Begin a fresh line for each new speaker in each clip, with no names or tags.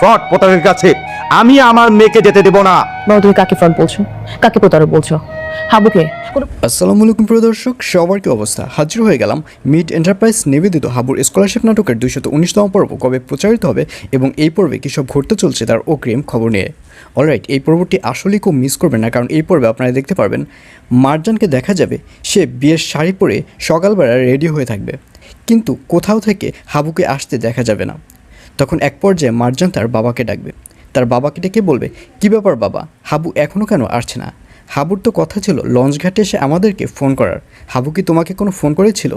Fraud প্রতারকের কাছে। আমি আমার মেয়েকে যেতে দেব না।
বাবা তুমি কাকে ফ্রড বলছো? কাকে প্রতারক বলছো? হাবুকে?
আসসালামু আলাইকুম প্রিয় দর্শক সবার কি অবস্থা? হাজির হয়ে গেলাম মিড এন্টারপ্রাইজ নিবেদিত হাবুর স্কলারশিপ নাটকের দুইশত উনিশতম পর্ব কবে প্রচারিত হবে এবং এই পর্বে কী সব ঘটতে চলছে তার অগ্রিম খবর নিয়ে। অলরাইট এই পর্বটি আসলেই খুব মিস করবেন না কারণ এই পর্বে আপনারা দেখতে পারবেন মার্জানকে দেখা যাবে সে বিয়ের শাড়ি পরে সকালবেলা রেডি হয়ে থাকবে। কিন্তু কোথাও থেকে হাবুকে আসতে দেখা যাবে না। তখন এক পর্যায়ে মার্জান তার বাবাকে ডাকবে। তার বাবাকে ডেকে বলবে, কী ব্যাপার বাবা? হাবু এখনও কেন আসছে না? হাবুর তো কথা ছিল, লঞ্চ ঘাটে এসে আমাদেরকে ফোন করার। হাবু কি তোমাকে কোনো ফোন করেছিল?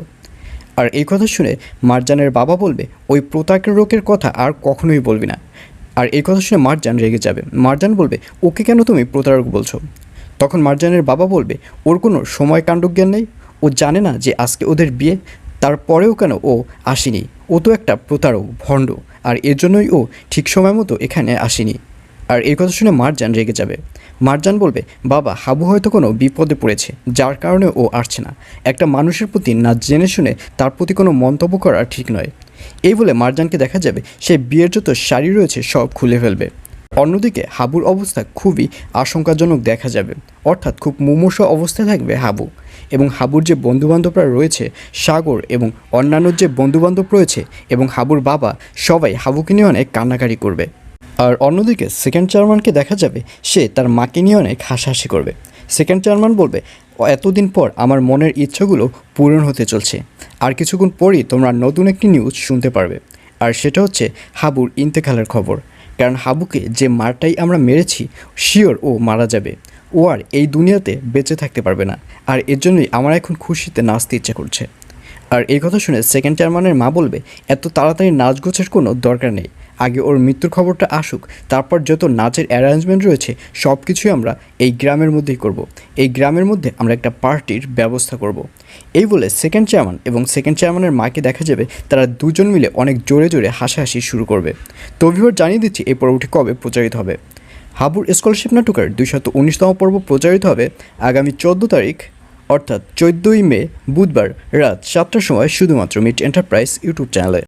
আর এই কথা শুনে মারজানের বাবা বলবে, ওই প্রতারকের রোগের কথা আর কখনোই বলবি না। আর এই কথা শুনে মারজান রেগে যাবে। মারজান বলবে, ওকে কেন তুমি প্রতারক বলছো? তখন মারজানের বাবা বলবে, ওর কোনো সময় কাণ্ডজ্ঞান নেই। ও জানে না যে আজকে ওদের বিয়ে, তারপরেও কেন ও আসেনি। ও তো একটা প্রতারক, ভণ্ড। আর এর জন্যই ও ঠিক সময় মতো এখানে আসেনি। আর এই কথা শুনে মারজান রেগে যাবে। মারজান বলবে, বাবা, হাবু হয়তো কোনো বিপদে পড়েছে, যার কারণে ও আসছে না। একটা মানুষের প্রতি না জেনে শুনে তার প্রতি কোনো মন্তব্য করা ঠিক নয়। এই বলে মারজানকে দেখা যাবে, সে বিয়ের যত শাড়ি রয়েছে সব খুলে ফেলবে। অন্যদিকে হাবুর অবস্থা খুবই আশঙ্কাজনক দেখা যাবে। অর্থাৎ খুব মুমূর্ষ অবস্থায় থাকবে হাবু। এবং হাবুর যে বন্ধুবান্ধবরা রয়েছে, সাগর এবং অন্যান্য যে বন্ধুবান্ধব রয়েছে এবং হাবুর বাবা, সবাই হাবুকে নিয়ে অনেক কান্নাকাটি করবে। আর অন্যদিকে সেকেন্ড চেয়ারম্যানকে দেখা যাবে, সে তার মাকে নিয়ে অনেক হাসাহাসি করবে। সেকেন্ড চেয়ারম্যান বলবে "ও এতদিন পর আমার মনের ইচ্ছাগুলো পূরণ হতে চলছে। আর কিছুক্ষণ পরই তোমরা নতুন একটি নিউজ শুনতে পারবে। আর সেটা হচ্ছে হাবুর ইন্তেকালের খবর। কারণ হাবুকে যে মারটাই আমরা মেরেছি শিওর ও মারা যাবে। ও আর এই দুনিয়াতে বেঁচে থাকতে পারবে না। আর এর জন্যই আমার এখন খুশিতে নাচতে ইচ্ছে করছে। আর এই কথা শুনে সেকেন্ড চেয়ারম্যানের মা বলবে, এত তাড়াতাড়ি নাচ গোছের কোনো দরকার নেই। আগে ওর মৃত্যুর খবরটা আসুক, তারপর যত নাচের অ্যারেঞ্জমেন্ট রয়েছে সব কিছুই আমরা এই গ্রামের মধ্যেই করব। এই গ্রামের মধ্যে আমরা একটা পার্টির ব্যবস্থা করব। এই বলে সেকেন্ড চেয়ারম্যান এবং সেকেন্ড চেয়ারম্যানের মাকে দেখা যাবে, তারা দুজন মিলে অনেক জোরে জোরে হাসাহাসি শুরু করবে। তো ভিউয়ার জানিয়ে দিচ্ছি এই পর্বটি কবে প্রচারিত হবে। হাবুর স্কলারশিপ নাটকের দুইশত উনিশতম পর্ব প্রচারিত হবে আগামী চোদ্দ তারিখ, অর্থাৎ চোদ্দোই মে, বুধবার রাত সাতটার সময় শুধুমাত্র মিট এন্টারপ্রাইজ ইউটিউব চ্যানেলে।